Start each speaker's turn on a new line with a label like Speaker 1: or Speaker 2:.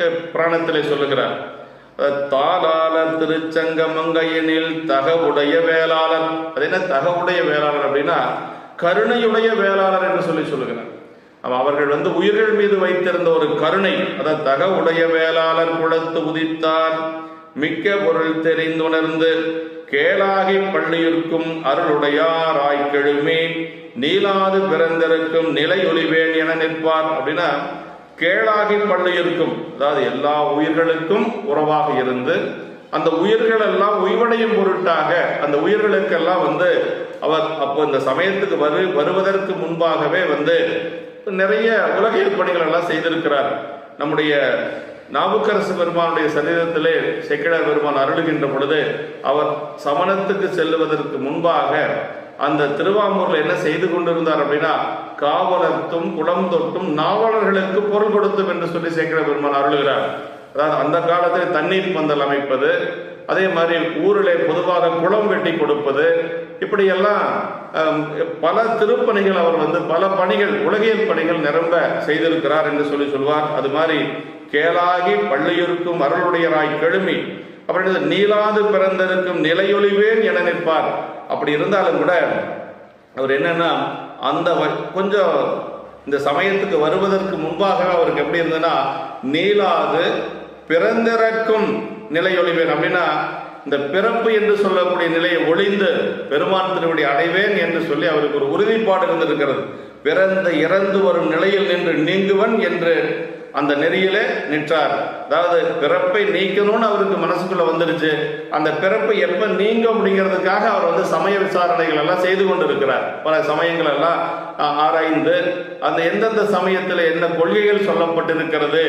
Speaker 1: அஹ், சொல்லுகிறார். அஹ், தாளாளர் திருச்சங்க தகவுடைய வேளாளர். அது என்ன தகவுடைய வேளாளர் அப்படின்னா கருணையுடைய வேளாளர் என்று சொல்லி சொல்லுகிறார். அவர்கள் வந்து உயிர்கள் மீது வைத்திருந்த ஒரு கருணை அதான் தகவுடைய வேளாளர் குளத்து உதித்தார். மிக்க பொருள் தெரிந்துணர்ந்து கேளாகி பள்ளியிருக்கும் அருளுடையாராய் கெழுமே நீலாது பிறந்திருக்கும் நிலை ஒளிவேன் என நிற்பார். அப்படின்னா கேளாகி பண்ணியிருக்கும் அதாவது எல்லா உயிர்களுக்கும் உறவாக இருந்து அந்த உயிர்கள் எல்லாம் உய்வடையும் பொருட்டாக அந்த உயிர்களுக்கெல்லாம் வந்து அவர் அப்போ இந்த சமயத்துக்கு வரு வருவதற்கு முன்பாகவே வந்து நிறைய உலகியல் பணிகள் எல்லாம் செய்திருக்கிறார். நம்முடைய நாவுக்கரசு பெருமானுடைய சரீரத்திலே செக்கிழார் பெருமான் அருளுகின்ற பொழுது அவர் சமணத்துக்கு செல்லுவதற்கு முன்பாக அந்த திருவாமூர்ல என்ன செய்து கொண்டிருந்தார் அப்படின்னா காவலர்த்தும் குளம் தொட்டும் நாவலர்களுக்கு பொருள் கொடுத்தும் என்று சொல்லி சேக்கிர பெருமான் அருளுகிறார். அதாவது அந்த காலத்தில் தண்ணீர் பந்தல் அமைப்பது அதே மாதிரி ஊரிலே பொதுவாக குளம் வெட்டி கொடுப்பது இப்படியெல்லாம் பல திருப்பணிகள் அவர் வந்து பல பணிகள் உலகியல் பணிகள் நிரம்ப செய்திருக்கிறார் என்று சொல்லி சொல்வார். அது மாதிரி கேளாகி பள்ளியிருக்கும் அருளுடையராய் கெழுமி அப்படி நீளாது பிறந்திருக்கும் நிலையொழிவேன் என நிற்பார். அப்படி இருந்தாலும் கூட அவர் என்னன்னா அந்த வ- கொஞ்சம் இந்த சமயத்துக்கு வருவதற்கு முன்பாக அவருக்கு எப்படி இருந்ததுன்னா நீளாது பிறந்திறக்கும் நிலையொளிவேன் அப்படின்னா இந்த பிறப்பு என்று சொல்லக்கூடிய நிலையை ஒளிந்து பெருமான் திருவடி அடைவேன் என்று சொல்லி அவருக்கு ஒரு உறுதிப்பாடு இருந்திருக்கிறது. பிறந்த இறந்து வரும் நிலையில் நின்று நீங்குவன் என்று அந்த நெறியிலே நின்றார். அதாவது பிறப்பை நீக்கணும்னு அவருக்கு மனசுக்குள்ள வந்துருச்சு அந்த பிறப்பை எப்ப நீங்க அப்படிங்கிறதுக்காக அவர் வந்து சமய விசாரணைகள் எல்லாம் செய்து கொண்டிருக்கிறார். பல சமயங்கள் எல்லாம் ஆராய்ந்து அந்த எந்தெந்த சமயத்தில் என்ன கொள்கைகள் சொல்லப்பட்டிருக்கிறது?